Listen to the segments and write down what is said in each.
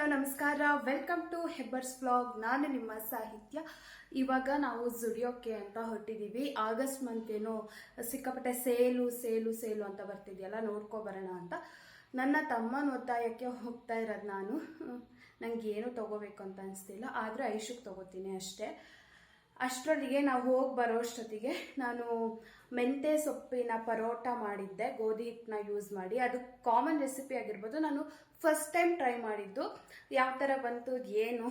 Hello, ನಮಸ್ಕಾರ. Welcome to ಹೆಬ್ಬರ್ಸ್ blog ನಾನು ನಿಮ್ಮ ಸಾಹಿತ್ಯ. ಇವಾಗ ನಾವು ಜುಡಿಯೋಕೆ ಅಂತ ಹೊರಟಿದ್ದೀವಿ ಆಗಸ್ಟ್ ಮಂತ್ ಏನೋ ಸಿಕ್ಕಾಪಟ್ಟೆ ಸೇಲು ಸೇಲು ಸೇಲು ಅಂತ ಬರ್ತಿದೆಯಲ್ಲ, ನೋಡ್ಕೊ ಬರೋಣ ಅಂತ. ನನ್ನ ತಮ್ಮನ ಒತ್ತಾಯಕ್ಕೆ ಹೋಗ್ತಾ ಇರೋದು ನಾನು. ನನಗೆ ಏನು ತೊಗೋಬೇಕು ಅಂತ ಅನಿಸ್ತಿಲ್ಲ. ಆದರೆ ಐಶುಕ್ ತೊಗೋತೀನಿ ಅಷ್ಟೇ. ಅಷ್ಟರೊಳಗೆ ನಾವು ಹೋಗಿ ಬರೋಷ್ಟೊತ್ತಿಗೆ ನಾನು ಮೆಂತೆ ಸೊಪ್ಪಿನ ಪರೋಟ ಮಾಡಿದ್ದೆ, ಗೋಧಿ ಹಿಟ್ಟನ್ನ ಯೂಸ್ ಮಾಡಿ. ಅದು ಕಾಮನ್ ರೆಸಿಪಿ ಆಗಿರ್ಬೋದು. ನಾನು ಫಸ್ಟ್ ಟೈಮ್ ಟ್ರೈ ಮಾಡಿದ್ದು. ಯಾವ ಥರ ಬಂತು, ಏನು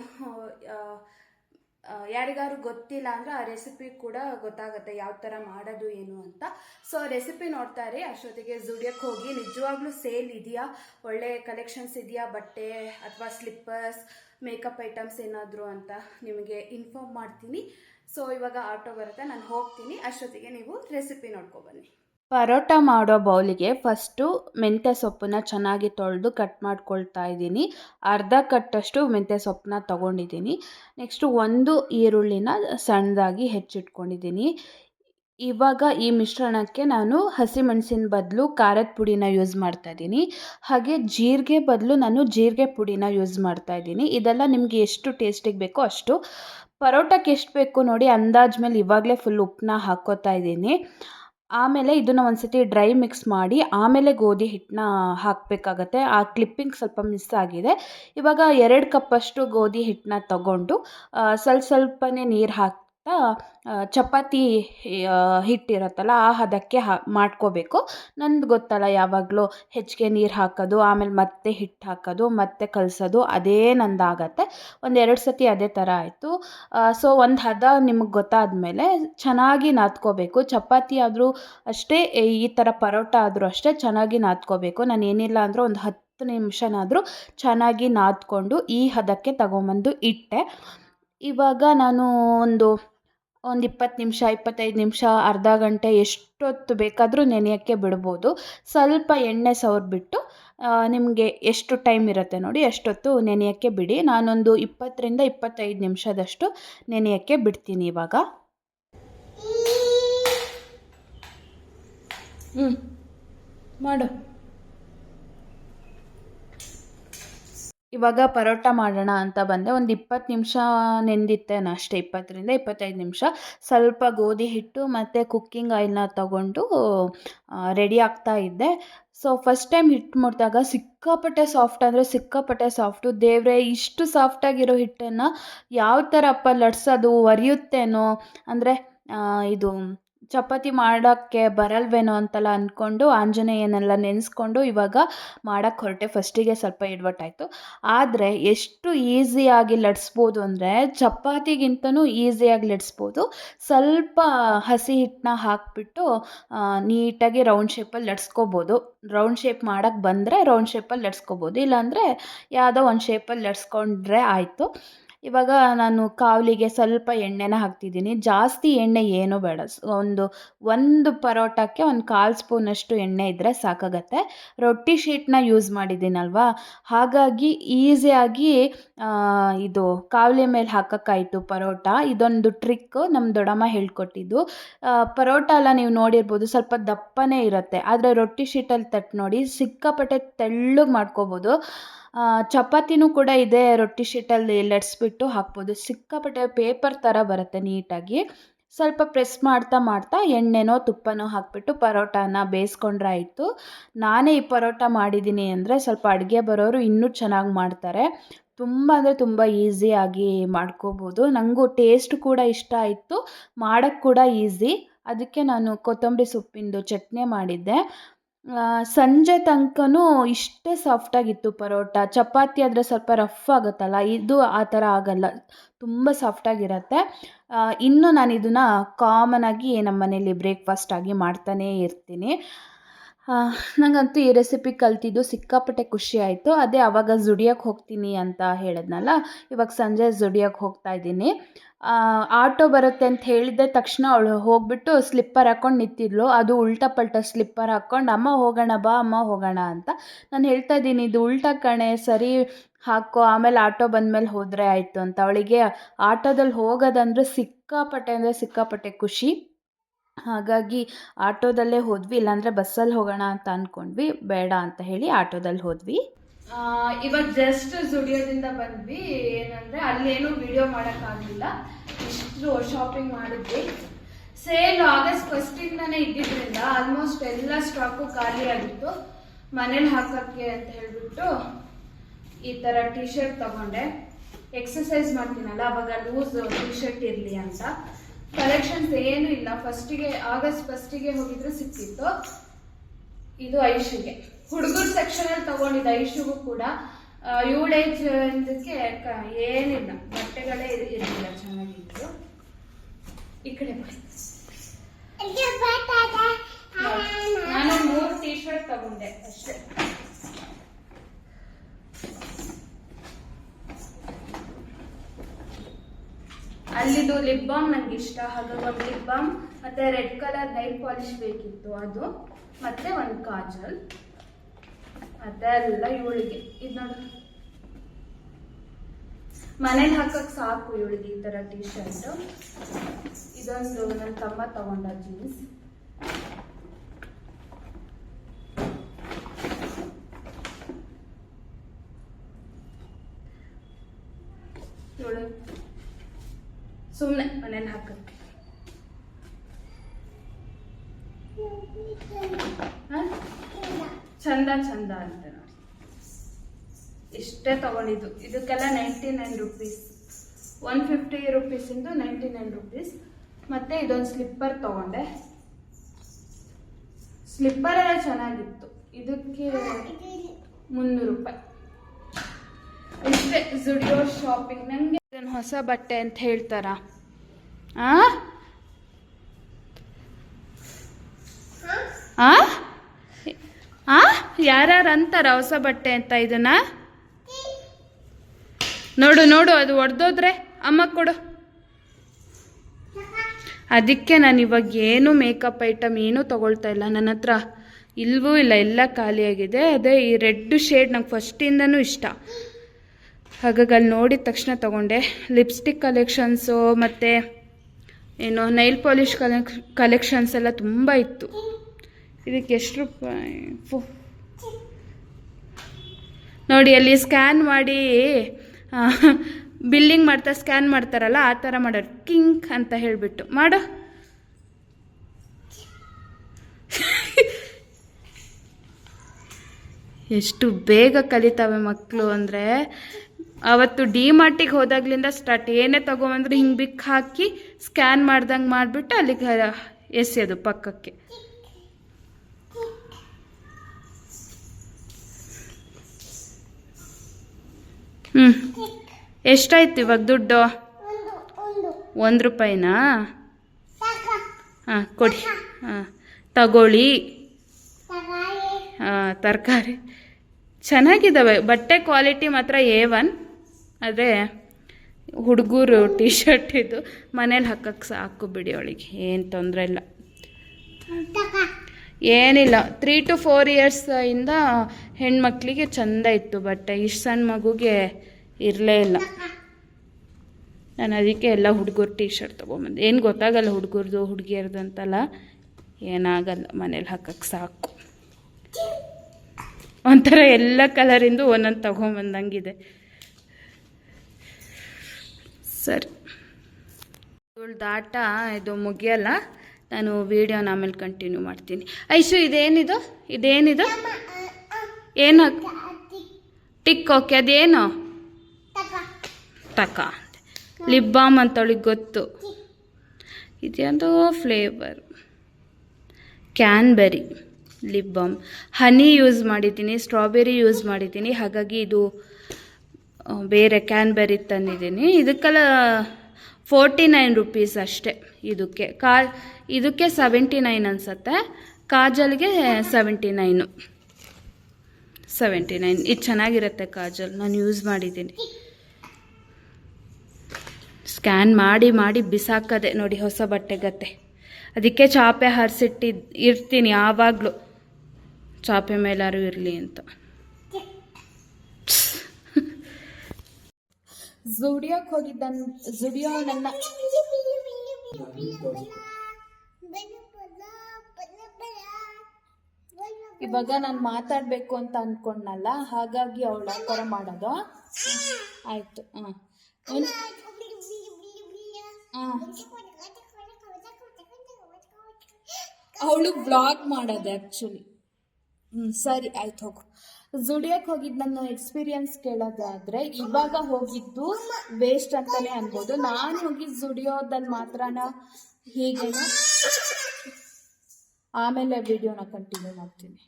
ಯಾರಿಗಾರು ಗೊತ್ತಿಲ್ಲ ಅಂದರೆ ಆ ರೆಸಿಪಿ ಕೂಡ ಗೊತ್ತಾಗುತ್ತೆ ಯಾವ ಥರ ಮಾಡೋದು, ಏನು ಅಂತ. ಸೊ ರೆಸಿಪಿ ನೋಡ್ತಾ ಇರಿ. ಅಷ್ಟೊತ್ತಿಗೆ ಜುಡಿಯೋಕ್ಕೆ ಹೋಗಿ. ನಿಜವಾಗ್ಲೂ ಸೇಲ್ ಇದೆಯಾ? ಒಳ್ಳೆ ಕಲೆಕ್ಷನ್ಸ್ ಇದೆಯಾ? ಬಟ್ಟೆ ಅಥವಾ ಸ್ಲಿಪ್ಪರ್ಸ್ ಮೇಕಪ್ ಐಟಮ್ಸ್ ಏನಾದರೂ ಅಂತ ನಿಮಗೆ ಇನ್ಫಾರ್ಮ್ ಮಾಡ್ತೀನಿ. ಸೊ ಇವಾಗ ಆಟೋ ಬರುತ್ತೆ. ನಾನು ಹೋಗ್ತೀನಿ. ಅಷ್ಟೊತ್ತಿಗೆ ನೀವು ರೆಸಿಪಿ ನೋಡ್ಕೊಬನ್ನಿ ಪರೋಟ ಮಾಡೋ ಬೌಲಿಗೆ ಫಸ್ಟು ಮೆಂತ್ಯ ಸೊಪ್ಪನ್ನ ಚೆನ್ನಾಗಿ ತೊಳೆದು ಕಟ್ ಮಾಡ್ಕೊಳ್ತಾ ಇದ್ದೀನಿ. ಅರ್ಧ ಕಟ್ಟಷ್ಟು ಮೆಂತ್ಯ ಸೊಪ್ಪನ್ನ ತೊಗೊಂಡಿದ್ದೀನಿ. ನೆಕ್ಸ್ಟು ಒಂದು ಈರುಳ್ಳಿನ ಸಣ್ಣದಾಗಿ ಹೆಚ್ಚಿಟ್ಕೊಂಡಿದ್ದೀನಿ. ಇವಾಗ ಈ ಮಿಶ್ರಣಕ್ಕೆ ನಾನು ಹಸಿಮೆಣಸಿನ ಬದಲು ಖಾರದ ಪುಡಿನ ಯೂಸ್ ಮಾಡ್ತಾ ಇದ್ದೀನಿ. ಹಾಗೆ ಜೀರಿಗೆ ಬದಲು ನಾನು ಜೀರಿಗೆ ಪುಡಿನ ಯೂಸ್ ಮಾಡ್ತಾ ಇದ್ದೀನಿ. ಇದೆಲ್ಲ ನಿಮಗೆ ಎಷ್ಟು ಟೇಸ್ಟಿಗೆ ಬೇಕೋ ಅಷ್ಟು ಪರೋಟಕ್ಕೆ ಎಷ್ಟು ಬೇಕು ನೋಡಿ ಅಂದಾಜ್ ಮೇಲೆ ಇವಾಗಲೇ ಫುಲ್ ಉಪ್ಪನ್ನ ಹಾಕ್ಕೋತಾ ಇದ್ದೀನಿ. ಆಮೇಲೆ ಇದನ್ನು ಒಂದ್ಸತಿ ಡ್ರೈ ಮಿಕ್ಸ್ ಮಾಡಿ ಆಮೇಲೆ ಗೋಧಿ ಹಿಟ್ಟನ್ನ ಹಾಕಬೇಕಾಗತ್ತೆ. ಆ ಕ್ಲಿಪ್ಪಿಂಗ್ ಸ್ವಲ್ಪ ಮಿಸ್ ಆಗಿದೆ. ಇವಾಗ ಎರಡು ಕಪ್ಪಷ್ಟು ಗೋಧಿ ಹಿಟ್ಟನ್ನ ತಗೊಂಡು ಸ್ವಲ್ಪ ಸ್ವಲ್ಪನೇ ನೀರು ಹಾಕ್ತಾ ಆ, ಚಪಾತಿ ಹಿಟ್ಟಿರುತ್ತಲ್ಲ, ಆ ಹದಕ್ಕೆ ಹಾ, ಮಾಡ್ಕೋಬೇಕು. ನಂದು ಗೊತ್ತಲ್ಲ ಯಾವಾಗಲೂ ಹೆಚ್ಚಿಗೆ ನೀರು ಹಾಕೋದು, ಆಮೇಲೆ ಮತ್ತೆ ಹಿಟ್ಟು ಹಾಕೋದು, ಮತ್ತೆ ಕಲಸೋದು, ಅದೇ ನಂದಾಗತ್ತೆ. ಒಂದು ಎರಡು ಸತಿ ಅದೇ ಥರ ಆಯಿತು. ಸೊ ಒಂದು ಹದ ನಿಮಗೆ ಗೊತ್ತಾದಮೇಲೆ ಚೆನ್ನಾಗಿ ನಾದ್ಕೋಬೇಕು. ಚಪಾತಿ ಆದರೂ ಅಷ್ಟೇ, ಈ ಥರ ಪರೋಟ ಆದರೂ ಅಷ್ಟೇ ಚೆನ್ನಾಗಿ ನಾದ್ಕೋಬೇಕು. ನಾನು ಏನಿಲ್ಲ ಅಂದರೂ ಒಂದು ಹತ್ತು ನಿಮಿಷನಾದರೂ ಚೆನ್ನಾಗಿ ನಾದ್ಕೊಂಡು ಈ ಹದಕ್ಕೆ ತಗೊಂಬಂದು ಇಟ್ಟೆ. ಇವಾಗ ನಾನು ಒಂದು ಒಂದು ಇಪ್ಪತ್ತು ನಿಮಿಷ, ಇಪ್ಪತ್ತೈದು ನಿಮಿಷ, ಅರ್ಧ ಗಂಟೆ ಎಷ್ಟೊತ್ತು ಬೇಕಾದರೂ ನೆನೆಯೋಕ್ಕೆ ಬಿಡ್ಬೋದು. ಸ್ವಲ್ಪ ಎಣ್ಣೆ ಸವರ್ಬಿಟ್ಟು ನಿಮಗೆ ಎಷ್ಟು ಟೈಮ್ ಇರುತ್ತೆ ನೋಡಿ, ಅಷ್ಟೊತ್ತು ನೆನೆಯೋಕ್ಕೆ ಬಿಡಿ. ನಾನೊಂದು ಇಪ್ಪತ್ತರಿಂದ ಇಪ್ಪತ್ತೈದು ನಿಮಿಷದಷ್ಟು ನೆನೆಯೋಕ್ಕೆ ಬಿಡ್ತೀನಿ ಇವಾಗ. ಹ್ಞೂ ಮಾಡು. ಇವಾಗ ಪರೋಟ ಮಾಡೋಣ ಅಂತ ಬಂದೆ. ಒಂದು ಇಪ್ಪತ್ತು ನಿಮಿಷ ನೆಂದಿತ್ತೇನೋ ಅಷ್ಟೇ, ಇಪ್ಪತ್ತರಿಂದ ಇಪ್ಪತ್ತೈದು ನಿಮಿಷ. ಸ್ವಲ್ಪ ಗೋಧಿ ಹಿಟ್ಟು ಮತ್ತು ಕುಕ್ಕಿಂಗ್ ಆಯಿಲ್ನ ತಗೊಂಡು ರೆಡಿ ಆಗ್ತಾ ಇದ್ದೆ. ಸೊ ಫಸ್ಟ್ ಟೈಮ್ ಹಿಟ್ಟು ಮುಟ್ಟಿದಾಗ ಸಿಕ್ಕಾಪಟ್ಟೆ ಸಾಫ್ಟ್ ಅಂದರೆ ಸಿಕ್ಕಾಪಟ್ಟೆ ಸಾಫ್ಟು ದೇವ್ರೆ, ಇಷ್ಟು ಸಾಫ್ಟಾಗಿರೋ ಹಿಟ್ಟನ್ನು ಯಾವ ಥರಪ್ಪ ಲಟ್ಸೋದು, ಒರೆಯುತ್ತೇನೋ, ಅಂದರೆ ಇದು ಚಪಾತಿ ಮಾಡೋಕ್ಕೆ ಬರಲ್ವೇನೋ ಅಂತೆಲ್ಲ ಅಂದ್ಕೊಂಡು ಆಂಜನೇಯನೆಲ್ಲ ನೆನೆಸ್ಕೊಂಡು ಇವಾಗ ಮಾಡೋಕ್ಕೆ ಹೊರಟೆ ಫಸ್ಟಿಗೆ ಸ್ವಲ್ಪ ಎಡವಟ್ಟಾಯಿತು ಆದರೆ ಎಷ್ಟು ಈಸಿಯಾಗಿ ಲಟ್ಸ್ಬೋದು ಅಂದರೆ ಚಪಾತಿಗಿಂತನೂ ಈಸಿಯಾಗಿ ಲಟ್ಸ್ಬೋದು ಸ್ವಲ್ಪ ಹಸಿ ಹಿಟ್ಟನ್ನ ಹಾಕಿಬಿಟ್ಟು ನೀಟಾಗಿ ರೌಂಡ್ ಶೇಪಲ್ಲಿ ಲಟ್ಸ್ಕೋಬೋದು ರೌಂಡ್ ಶೇಪ್ ಮಾಡೋಕ್ಕೆ ಬಂದರೆ ರೌಂಡ್ ಶೇಪಲ್ಲಿ ಲಟ್ಸ್ಕೋಬೋದು ಇಲ್ಲಾಂದರೆ ಯಾವುದೋ ಒಂದು ಶೇಪಲ್ಲಿ ಲಟ್ಸ್ಕೊಂಡ್ರೆ ಆಯಿತು. ಇವಾಗ ನಾನು ಕಾವಲಿಗೆ ಸ್ವಲ್ಪ ಎಣ್ಣೆನ ಹಾಕ್ತಿದ್ದೀನಿ. ಜಾಸ್ತಿ ಎಣ್ಣೆ ಏನೂ ಬೇಡ. ಒಂದು ಒಂದು ಪರೋಟಕ್ಕೆ ಒಂದು ಕಾಲು ಸ್ಪೂನಷ್ಟು ಎಣ್ಣೆ ಇದ್ದರೆ ಸಾಕಾಗತ್ತೆ. ರೊಟ್ಟಿ ಶೀಟ್ನ ಯೂಸ್ ಮಾಡಿದ್ದೀನಲ್ವಾ? ಹಾಗಾಗಿ ಈಸಿಯಾಗಿ ಇದು ಕಾವಲಿ ಮೇಲೆ ಹಾಕೋಕ್ಕಾಯಿತು ಪರೋಟ. ಇದೊಂದು ಟ್ರಿಕ್ ನಮ್ಮ ದೊಡ್ಡಮ್ಮ ಹೇಳ್ಕೊಟ್ಟಿದ್ದು. ಪರೋಟ ಎಲ್ಲ ನೀವು ನೋಡಿರ್ಬೋದು ಸ್ವಲ್ಪ ದಪ್ಪನೇ ಇರುತ್ತೆ. ಆದರೆ ರೊಟ್ಟಿ ಶೀಟಲ್ಲಿ ತಟ್ಟು ನೋಡಿ ಸಿಕ್ಕಾಪಟ್ಟೆ ತೆಳ್ಳಗೆ ಮಾಡ್ಕೋಬೋದು. ಚಪಾತಿನೂ ಕೂಡ ಇದೆ ರೊಟ್ಟಿ ಶೀಟಲ್ಲಿ ಲಟ್ಸ್ಬಿಟ್ಟು ಹಾಕ್ಬೋದು. ಸಿಕ್ಕಾಪಟ್ಟೆ ಪೇಪರ್ ಥರ ಬರುತ್ತೆ ನೀಟಾಗಿ. ಸ್ವಲ್ಪ ಪ್ರೆಸ್ ಮಾಡ್ತಾ ಮಾಡ್ತಾ ಎಣ್ಣೆನೋ ತುಪ್ಪನೋ ಹಾಕಿಬಿಟ್ಟು ಪರೋಟಾನ ಬೇಯಿಸ್ಕೊಂಡ್ರೆ ಆಯಿತು ನಾನೇ ಈ ಪರೋಟ ಮಾಡಿದ್ದೀನಿ ಅಂದರೆ ಸ್ವಲ್ಪ ಅಡುಗೆ ಬರೋರು ಇನ್ನೂ ಚೆನ್ನಾಗಿ ಮಾಡ್ತಾರೆ. ತುಂಬ ಅಂದರೆ ತುಂಬ ಈಸಿಯಾಗಿ ಮಾಡ್ಕೋಬೋದು. ನನಗೂ ಟೇಸ್ಟ್ ಕೂಡ ಇಷ್ಟ ಆಯಿತು. ಮಾಡೋಕ್ಕೆ ಕೂಡ ಈಸಿ. ಅದಕ್ಕೆ ನಾನು ಕೊತ್ತಂಬರಿ ಸೊಪ್ಪಿಂದು ಚಟ್ನಿ ಮಾಡಿದ್ದೆ. ಸಂಜೆ ತನಕನೂ ಇಷ್ಟೇ ಸಾಫ್ಟಾಗಿತ್ತು ಪರೋಟ. ಚಪಾತಿ ಆದರೆ ಸ್ವಲ್ಪ ರಫ್ ಆಗುತ್ತಲ್ಲ? ಇದು ಆ ಥರ ಆಗಲ್ಲ. ತುಂಬ ಸಾಫ್ಟಾಗಿರತ್ತೆ ಇನ್ನು ನಾನು ಇದನ್ನು ಕಾಮನಾಗಿ ನಮ್ಮ ಮನೇಲಿ ಬ್ರೇಕ್ಫಾಸ್ಟ್ ಆಗಿ ಮಾಡ್ತಾನೇ ಇರ್ತೀನಿ. ನನಗಂತೂ ಈ ರೆಸಿಪಿ ಕಲ್ತಿದ್ದು ಸಿಕ್ಕಾಪಟ್ಟೆ ಖುಷಿ ಆಯಿತು. ಅದೇ ಆವಾಗ ಜುಡಿಯೋಕ್ಕೆ ಹೋಗ್ತೀನಿ ಅಂತ ಹೇಳಿದ್ನಲ್ಲ? ಇವಾಗ ಸಂಜೆ ಜುಡಿಯೋಕ್ಕೆ ಹೋಗ್ತಾ ಇದ್ದೀನಿ. ಆಟೋ ಬರುತ್ತೆ ಅಂತ ಹೇಳಿದ ತಕ್ಷಣ ಅವಳು ಹೋಗ್ಬಿಟ್ಟು ಸ್ಲಿಪ್ಪರ್ ಹಾಕ್ಕೊಂಡು ನಿಂತಿದ್ಲು. ಅದು ಉಲ್ಟಾ ಪಲ್ಟಾ ಸ್ಲಿಪ್ಪರ್ ಹಾಕ್ಕೊಂಡು ಅಮ್ಮ ಹೋಗೋಣ ಬಾ, ಅಮ್ಮ ಹೋಗೋಣ ಅಂತ. ನಾನು ಹೇಳ್ತಾ ಇದ್ದೀನಿ, ಇದು ಉಲ್ಟಾ ಕಣೆ, ಸರಿ ಹಾಕೋ, ಆಮೇಲೆ ಆಟೋ ಬಂದಮೇಲೆ ಹೋದರೆ ಆಯಿತು ಅಂತ. ಅವಳಿಗೆ ಆಟೋದಲ್ಲಿ ಹೋಗೋದಂದ್ರೆ ಸಿಕ್ಕಾಪಟ್ಟೆ ಅಂದರೆ ಸಿಕ್ಕಾಪಟ್ಟೆ ಖುಷಿ. ಹಾಗಾಗಿ ಆಟೋದಲ್ಲೇ ಹೋದ್ವಿ, ಇಲ್ಲಾಂದರೆ ಬಸ್ಸಲ್ಲಿ ಹೋಗೋಣ ಅಂತ ಅಂದ್ಕೊಂಡ್ವಿ ಬೇಡ ಅಂತ ಹೇಳಿ ಆಟೋದಲ್ಲಿ ಹೋದ್ವಿ. ಇವಾಗ ಜಸ್ಟ್ ಜುಡಿಯೋದಿಂದ ಬಂದ್ವಿ, ಏನಂದ್ರೆ ಅಲ್ಲೇನು ವಿಡಿಯೋ ಮಾಡೋಕ್ಕಾಗಲಿಲ್ಲ. ಇಷ್ಟು ಶಾಪಿಂಗ್ ಮಾಡಿದ್ವಿ. ಸೇಲ್ ಆಗಸ್ಟ್ ಫಸ್ಟಿಂದಾನೇ ಇದ್ದಿದ್ರಿಂದ ಆಲ್ಮೋಸ್ಟ್ ಎಲ್ಲ ಸ್ಟಾಕು ಖಾಲಿ ಆಗಿತ್ತು. ಮನೇಲಿ ಹಾಕೋಕ್ಕೆ ಅಂತ ಹೇಳ್ಬಿಟ್ಟು ಈ ಥರ ಟಿ ಶರ್ಟ್ ತಗೊಂಡೆ. ಎಕ್ಸಸೈಸ್ ಮಾಡ್ತೀನಲ್ಲ, ಅವಾಗ ಲೂಸ್ ಟಿ ಶರ್ಟ್ ಇರಲಿ ಅಂತ. ಕಲೆಕ್ಷನ್ಸ್ ಏನೂ ಇಲ್ಲ. ಫಸ್ಟಿಗೆ ಆಗಸ್ಟ್ ಫಸ್ಟಿಗೆ ಹೋಗಿದ್ರೆ ಸಿಕ್ತಿತ್ತು ಇದು ಐಶುಗೆ ಹುಡುಗರ ಸೆಕ್ಷನ್ ಅಲ್ಲಿ ತಗೊಂಡಿದ್ದ ಐಶುಗೂ ಕೂಡ ಏಳು ಏಜ್ ಇದಕ್ಕೆ ಏನಿಲ್ಲ. ಬಟ್ಟೆಗಳೇ ಇರ್ಲಿಲ್ಲ ಚೆನ್ನಾಗಿತ್ತು. ಈ ಕಡೆ ನಾನು ಮೂರು ಟಿ ಶರ್ಟ್ ತಗೊಂಡೆ ಅಷ್ಟೇ. ಅಲ್ಲಿದು ಲಿಪ್ ಬಾಮ್ ನಂಗೆ ಇಷ್ಟ. ಹಾಗಾಗಿ ಒಂದು ಲಿಪ್ ಬಾಮ್ ಮತ್ತೆ ರೆಡ್ ಕಲರ್ ನೈಟ್ ಪಾಲಿಶ್ ಬೇಕಿತ್ತು ಅದು ಮತ್ತೆ ಒಂದು ಕಾಜಲ್. ಎಲ್ಲ ಇವಳಿಗೆ. ಇದು ನೋಡ್ರಿ ಮನೇಲಿ ಹಾಕಕ್ ಸಾಕು ಇವಳಿಗೆ ಈ ತರ ಟೀ ಶರ್ಟ್ ಇದೊಂದು ನನ್ನ ತಮ್ಮ ತಗೊಂಡ ಜೀನ್ಸ್ ಇವಳು ಸುಮ್ಮನೆ ಮನೇಲಿ ಹಾಕಕ್ಕೆ? ಚಂದ ಚಂದ ಅಂತ ನೋಡಿ. ಇಷ್ಟೇ ತಗೊಂಡಿದ್ದು ಇದಕ್ಕೆಲ್ಲ ninety nine rupees one fifty ರುಪೀಸಿಂದು ninety nine rupees ಮತ್ತೆ ಇದೊಂದು ಸ್ಲಿಪ್ಪರ್ ತಗೊಂಡೆ. ಸ್ಲಿಪ್ಪರ್ ಎಲ್ಲ ಚೆನ್ನಾಗಿತ್ತು. ಇದಕ್ಕೆ ಮುನ್ನೂರು ರೂಪಾಯಿ. ಇಷ್ಟೇ ಜುಡಿಯೋ ಶಾಪಿಂಗ್ ನನಗೆ ಇದನ್ನು ಹೊಸ ಬಟ್ಟೆ ಅಂತ ಹೇಳ್ತಾರ? ಆ? ಆ? ಯಾರ್ಯಾರು ಅಂತಾರ ಹೊಸ ಬಟ್ಟೆ ಅಂತ ಇದನ್ನ? ನೋಡು ನೋಡು, ಅದು ಒಡೆದೋದ್ರೆ ಅಮ್ಮ ಕೊಡು. ಅದಕ್ಕೆ ನಾನು ಇವಾಗ ಏನು ಮೇಕಪ್ ಐಟಮ್ ಏನೂ ತಗೊಳ್ತಾ ಇಲ್ಲ. ನನ್ನ ಹತ್ರ ಇಲ್ವೂ ಇಲ್ಲ, ಎಲ್ಲ ಖಾಲಿಯಾಗಿದೆ ಅದೇ ಈ ರೆಡ್ ಶೇಡ್ ನಂಗೆ ಫಸ್ಟಿಂದನೂ ಇಷ್ಟ. ಹಾಗಾಗಿ ಅಲ್ಲಿ ನೋಡಿದ ತಕ್ಷಣ ತಗೊಂಡೆ. ಲಿಪ್ಸ್ಟಿಕ್ ಕಲೆಕ್ಷನ್ಸು ಮತ್ತು ಏನು ನೈಲ್ ಪಾಲಿಶ್ ಕಲೆಕ್ ಕಲೆಕ್ಷನ್ಸ್ ಎಲ್ಲ ತುಂಬ ಇತ್ತು. ಇದಕ್ಕೆ ಎಷ್ಟು ರೂಪಾಯಿ? ಫು. ನೋಡಿ, ಅಲ್ಲಿ ಸ್ಕ್ಯಾನ್ ಮಾಡಿ ಬಿಲ್ಲಿಂಗ್ ಮಾಡ್ತಾ ಸ್ಕ್ಯಾನ್ ಮಾಡ್ತಾರಲ್ಲ, ಆ ಥರ ಮಾಡೋರು. ಕಿಂಕ್ ಅಂತ ಹೇಳಿಬಿಟ್ಟು. ಮಾಡು. ಎಷ್ಟು ಬೇಗ ಕಲಿತಾವೆ ಮಕ್ಕಳು ಅಂದರೆ. ಅವತ್ತು ಡಿ ಮಾರ್ಟಿಗೆ ಹೋದಾಗ್ಲಿಂದ ಸ್ಟಾರ್ಟ್ ಏನೇ ತಗೊಂಬಂದ್ರೆ ಹಿಂಗೆ ಬಿಕ್ ಹಾಕಿ ಸ್ಕ್ಯಾನ್ ಮಾಡ್ದಂಗೆ ಮಾಡಿಬಿಟ್ಟು ಅಲ್ಲಿಗೆ ಎಸೆಯೋದು ಪಕ್ಕಕ್ಕೆ. ಹ್ಞೂ ಎಷ್ಟಾಯ್ತು ಇವಾಗ ದುಡ್ಡು? ಒಂದು ರೂಪಾಯಿನಾ? ಹಾಂ, ಕೊಡಿ. ಹಾಂ, ತಗೊಳ್ಳಿ. ಹಾಂ, ತರಕಾರಿ. ಚೆನ್ನಾಗಿದ್ದಾವೆ ಬಟ್ಟೆ ಕ್ವಾಲಿಟಿ ಮಾತ್ರ ಎ ಒನ್ ಆದರೆ ಹುಡುಗರು ಟಿ ಶರ್ಟ್ ಇದು. ಮನೇಲಿ ಹಾಕಕ್ಕೆ ಸಾಕು ಬಿಡಿ ಅವಳಿಗೆ. ಏನು ತೊಂದರೆ ಇಲ್ಲ. ಏನಿಲ್ಲ. ತ್ರೀ ಟು ಫೋರ್ ಇಯರ್ಸ್ ಇಂದ ಹೆಣ್ಮಕ್ಳಿಗೆ ಚಂದ ಇತ್ತು ಬಟ್ ಇಷ್ಟು ಸಣ್ಣ ಮಗುಗೆ ಇರಲೇ ಇಲ್ಲ. ನಾನು ಅದಕ್ಕೆ ಎಲ್ಲ ಹುಡುಗರು ಟೀ ಶರ್ಟ್ ತೊಗೊಂಬಂದು. ಏನು ಗೊತ್ತಾಗಲ್ಲ ಹುಡುಗರ್ದು, ಹುಡುಗಿಯರ್ದು ಅಂತಲ್ಲ. ಏನಾಗಲ್ಲ, ಮನೇಲಿ ಹಾಕಕ್ಕೆ ಸಾಕು. ಒಂಥರ ಎಲ್ಲ ಕಲರಿಂದು ಒಂದೊಂದು ತೊಗೊಂಬಂದಂಗಿದೆ. ಸರಿ. ದಾಟ ಇದು ಮುಗಿಯಲ್ಲ. ನಾನು ವೀಡಿಯೋನ ಆಮೇಲೆ ಕಂಟಿನ್ಯೂ ಮಾಡ್ತೀನಿ. ಐಶು, ಇದೇನಿದು? ಇದೇನಿದು? ಏನು? ಟಿಕ್, ಓಕೆ, ಅದೇನು? ಟಕ ಲಿಪ್ ಬಾಮ್ ಅಂತವಳಿಗೆ ಗೊತ್ತು. ಇದೊಂದು flavour cranberry lip balm honey use ಮಾಡಿದ್ದೀನಿ ಸ್ಟ್ರಾಬೆರಿ ಯೂಸ್ ಮಾಡಿದ್ದೀನಿ. ಹಾಗಾಗಿ ಇದು ಬೇರೆ ಕ್ಯಾನ್ಬೆರಿ ತಂದಿದ್ದೀನಿ. ಇದಕ್ಕೆಲ್ಲ ಫೋರ್ಟಿ ನೈನ್ ರುಪೀಸ್ ಅಷ್ಟೇ ಇದಕ್ಕೆ. ಕಾ, ಇದಕ್ಕೆ ಸೆವೆಂಟಿ ನೈನ್ ಅನ್ಸತ್ತೆ. ಕಾಜಲ್ಗೆ ಸೆವೆಂಟಿ ನೈನು. Seventy nine. ಇದು ಚೆನ್ನಾಗಿರುತ್ತೆ ಕಾಜಲ್. ನಾನು ಯೂಸ್ ಮಾಡಿದ್ದೀನಿ. ಸ್ಕ್ಯಾನ್ ಮಾಡಿ ಮಾಡಿ ಬಿಸಾಕದೆ ನೋಡಿ ಹೊಸ ಬಟ್ಟೆಗತ್ತೆ ಅದಕ್ಕೆ ಚಾಪೆ ಹರಿಸಿಟ್ಟಿದ್ದು ಇರ್ತೀನಿ ಯಾವಾಗಲೂ. ಚಾಪೆ ಮೇಲಾರು ಇರಲಿ ಅಂತ. ಝುಡಿಯೋಕ್ಕೆ ಹೋಗಿದ್ದನ್ ಝುಡಿಯೋ ನನ್ನ ಇವಾಗ ನಾನು ಮಾತಾಡಬೇಕು ಅಂತ ಅನ್ಕೊಂಡ್ನಲ್ಲ ಹಾಗಾಗಿ ಅವಳು ಥರ ಮಾಡೋದು. ಆಯಿತು ಹಾಂ. ಅವಳು ಬ್ಲಾಗ್ ಮಾಡೋದೆ ಆ್ಯಕ್ಚುಲಿ ಹ್ಞೂ ಸರಿ ಆಯ್ತು ಹೋಗು. ಜುಡಿಯೋಕ್ಕೆ ಹೋಗಿದ್ದು ನನ್ನ ಎಕ್ಸ್ಪೀರಿಯನ್ಸ್ ಕೇಳೋದಾದ್ರೆ, ಇವಾಗ ಹೋಗಿದ್ದು ವೇಸ್ಟ್ ಅಂತಾನೆ ಅನ್ಬೋದು. ನಾನು ಹೋಗಿ ಜುಡಿಯೋದಲ್ಲಿ ಮಾತ್ರನ ಹೀಗೆ. ಆಮೇಲೆ ವಿಡಿಯೋನ ಕಂಟಿನ್ಯೂ ಮಾಡ್ತೀನಿ.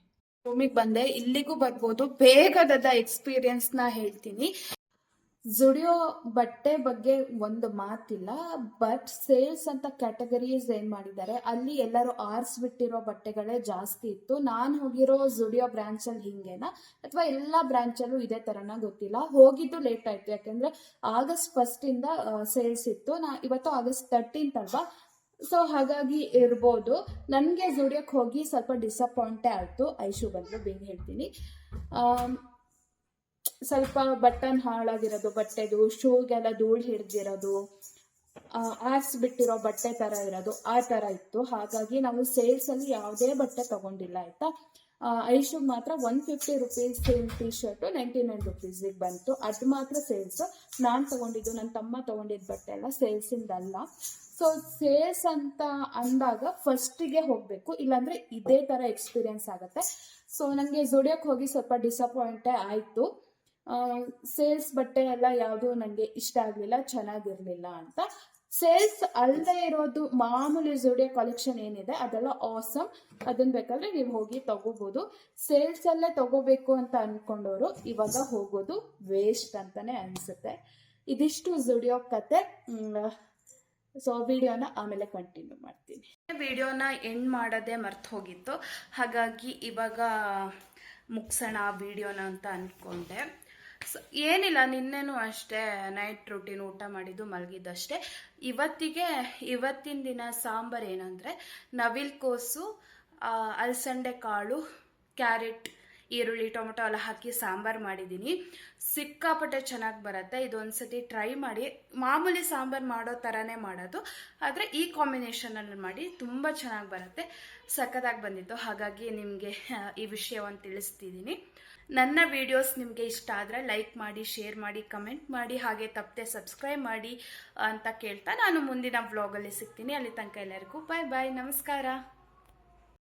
ರೂಮಿಗೆ ಬಂದೆ, ಇಲ್ಲಿಗೂ ಬರ್ಬೋದು. ಬೇಗದ ಎಕ್ಸ್ಪೀರಿಯನ್ಸ್ನ ಹೇಳ್ತೀನಿ. ಜುಡಿಯೋ ಬಟ್ಟೆ ಬಗ್ಗೆ ಒಂದು ಮಾತಿಲ್ಲ ಬಟ್ ಸೇಲ್ಸ್ ಅಂತ ಕ್ಯಾಟಗರೀಸ್ ಏನ್ ಮಾಡಿದ್ದಾರೆ, ಅಲ್ಲಿ ಎಲ್ಲರೂ ಆರಿಸ್ಬಿಟ್ಟಿರೋ ಬಟ್ಟೆಗಳೇ ಜಾಸ್ತಿ ಇತ್ತು. ನಾನು ಹೋಗಿರೋ ಜುಡಿಯೋ ಅಲ್ಲಿ ಹಿಂಗೇನಾ? ಅಥವಾ ಎಲ್ಲ ಬ್ರ್ಯಾಂಚಲ್ಲೂ ಇದೇ ತರನ ಗೊತ್ತಿಲ್ಲ. ಹೋಗಿದ್ದು ಲೇಟ್ ಆಯ್ತು, ಯಾಕಂದ್ರೆ ಆಗಸ್ಟ್ ಫಸ್ಟ್ ಇಂದ ಸೇಲ್ಸ್ ಇತ್ತು. ನಾ, ಇವತ್ತು ಆಗಸ್ಟ್ ತರ್ಟೀನ್ತ್ ಅಲ್ವಾ? ಸೊ ಹಾಗಾಗಿ ಇರ್ಬೋದು. ನನಗೆ ಜುಡಿಯೋಕ್ಕೆ ಹೋಗಿ ಸ್ವಲ್ಪ ಡಿಸಪಾಯಿಂಟೇ ಆಯಿತು. ಐಶು ಬಂದು ಬೇಗ ಹೇಳ್ತೀನಿ. ಸ್ವಲ್ಪ ಬಟನ್ ಹಾಳಾಗಿರೋದು, ಬಟ್ಟೆದು, ಶೂಗೆಲ್ಲ ಧೂಳು ಹಿಡ್ದಿರೋದು ಆರಿಸ್ಬಿಟ್ಟಿರೋ ಬಟ್ಟೆ ಥರ ಇರೋದು, ಆ ಥರ ಇತ್ತು. ಹಾಗಾಗಿ ನಾವು ಸೇಲ್ಸಲ್ಲಿ ಯಾವುದೇ ಬಟ್ಟೆ ತಗೊಂಡಿಲ್ಲ, ಆಯಿತಾ? ಐಶುಗೆ ಮಾತ್ರ one fifty rupees sale T shirt ninety nine ರುಪೀಸಿಗೆ ಬಂತು. ಅದು ಮಾತ್ರ ಸೇಲ್ಸು ನಾನು ತಗೊಂಡಿದ್ದು ನನ್ನ ತಮ್ಮ ತಗೊಂಡಿದ್ದ ಬಟ್ಟೆ ಎಲ್ಲ ಸೇಲ್ಸಿಂದಲ್ಲ ಸೊ ಸೇಲ್ಸ್ ಅಂತ ಅಂದಾಗ ಫಸ್ಟಿಗೆ ಹೋಗಬೇಕು. ಇಲ್ಲಾಂದರೆ ಇದೇ ಥರ ಎಕ್ಸ್ಪೀರಿಯನ್ಸ್ ಆಗುತ್ತೆ. ಸೊ ನನಗೆ ಜುಡಿಯೋಕ್ಕೆ ಹೋಗಿ ಸ್ವಲ್ಪ ಡಿಸಪಾಯಿಂಟೇ ಆಯಿತು. ಸೇಲ್ಸ್ ಬಟ್ಟೆ ಎಲ್ಲ ಯಾವುದು ನನಗೆ ಇಷ್ಟ ಆಗಲಿಲ್ಲ, ಚೆನ್ನಾಗಿರಲಿಲ್ಲ ಅಂತ. ಸೇಲ್ಸ್ ಅಲ್ಲದೆ ಇರೋದು ಮಾಮೂಲಿ ಜೋಡಿಯ ಕಲೆಕ್ಷನ್ ಏನಿದೆ, ಅದೆಲ್ಲ ಆಸಮ್ ಅದನ್ನ ಬೇಕಾದ್ರೆ ನೀವು ಹೋಗಿ ತಗೋಬಹುದು ಸೇಲ್ಸ್ ಅಲ್ಲೇ ತಗೋಬೇಕು ಅಂತ ಅನ್ಕೊಂಡವರು ಇವಾಗ ಹೋಗೋದು ವೇಸ್ಟ್ ಅಂತಾನೆ ಅನ್ಸುತ್ತೆ. ಇದಿಷ್ಟು ಜುಡಿಯೋ ಕತೆ. ಸೊ ವಿಡಿಯೋನ ಆಮೇಲೆ ಕಂಟಿನ್ಯೂ ಮಾಡ್ತೀನಿ. ವಿಡಿಯೋನ ಎಂಡ್ ಮಾಡೋದೇ ಮರ್ತು ಹೋಗಿತ್ತು. ಹಾಗಾಗಿ ಇವಾಗ ಮುಗಿಸೋಣ ವಿಡಿಯೋನ ಅಂತ ಅಂದ್ಕೊಂಡೆ ಏನಿಲ್ಲ, ನಿನ್ನೆನೂ ಅಷ್ಟೇ ನೈಟ್ ರೂಟೀನ್ ಊಟ ಮಾಡಿದ್ದು ಮಲಗಿದ್ದಷ್ಟೇ. ಇವತ್ತಿಗೆ, ಇವತ್ತಿನ ದಿನ ಸಾಂಬಾರು ಏನಂದರೆ, ನವಿಲ್ ಕೋಸು ಅಲಸಂಡೆ ಕಾಳು, ಕ್ಯಾರೆಟ್, ಈರುಳ್ಳಿ, ಟೊಮೆಟೊ ಎಲ್ಲ ಹಾಕಿ ಸಾಂಬಾರು ಮಾಡಿದ್ದೀನಿ. ಸಿಕ್ಕಾಪಟ್ಟೆ ಚೆನ್ನಾಗಿ ಬರುತ್ತೆ. ಇದೊಂದ್ಸತಿ ಟ್ರೈ ಮಾಡಿ. ಮಾಮೂಲಿ ಸಾಂಬಾರು ಮಾಡೋ ಥರನೇ ಮಾಡೋದು. ಆದರೆ ಈ ಕಾಂಬಿನೇಷನಲ್ಲಿ ಮಾಡಿ ತುಂಬ ಚೆನ್ನಾಗಿ ಬರುತ್ತೆ. ಸಖತ್ತಾಗಿ ಬಂದಿತ್ತು. ಹಾಗಾಗಿ ನಿಮಗೆ ಈ ವಿಷಯವನ್ನು ತಿಳಿಸ್ತಿದ್ದೀನಿ. ನನ್ನ ವಿಡಿಯೋಸ್ ನಿಮಗೆ ಇಷ್ಟ ಆದರೆ ಲೈಕ್ ಮಾಡಿ ಶೇರ್ ಮಾಡಿ ಕಮೆಂಟ್ ಮಾಡಿ, ಹಾಗೆ ತಪ್ಪದೆ ಸಬ್ಸ್ಕ್ರೈಬ್ ಮಾಡಿ ಅಂತ ಕೇಳ್ತಾ ನಾನು ಮುಂದಿನ ವ್ಲಾಗಲ್ಲಿ ಸಿಗ್ತೀನಿ. ಅಲ್ಲಿ ತನಕ ಎಲ್ಲರಿಗೂ ಬಾಯ್ ಬಾಯ್ ನಮಸ್ಕಾರ.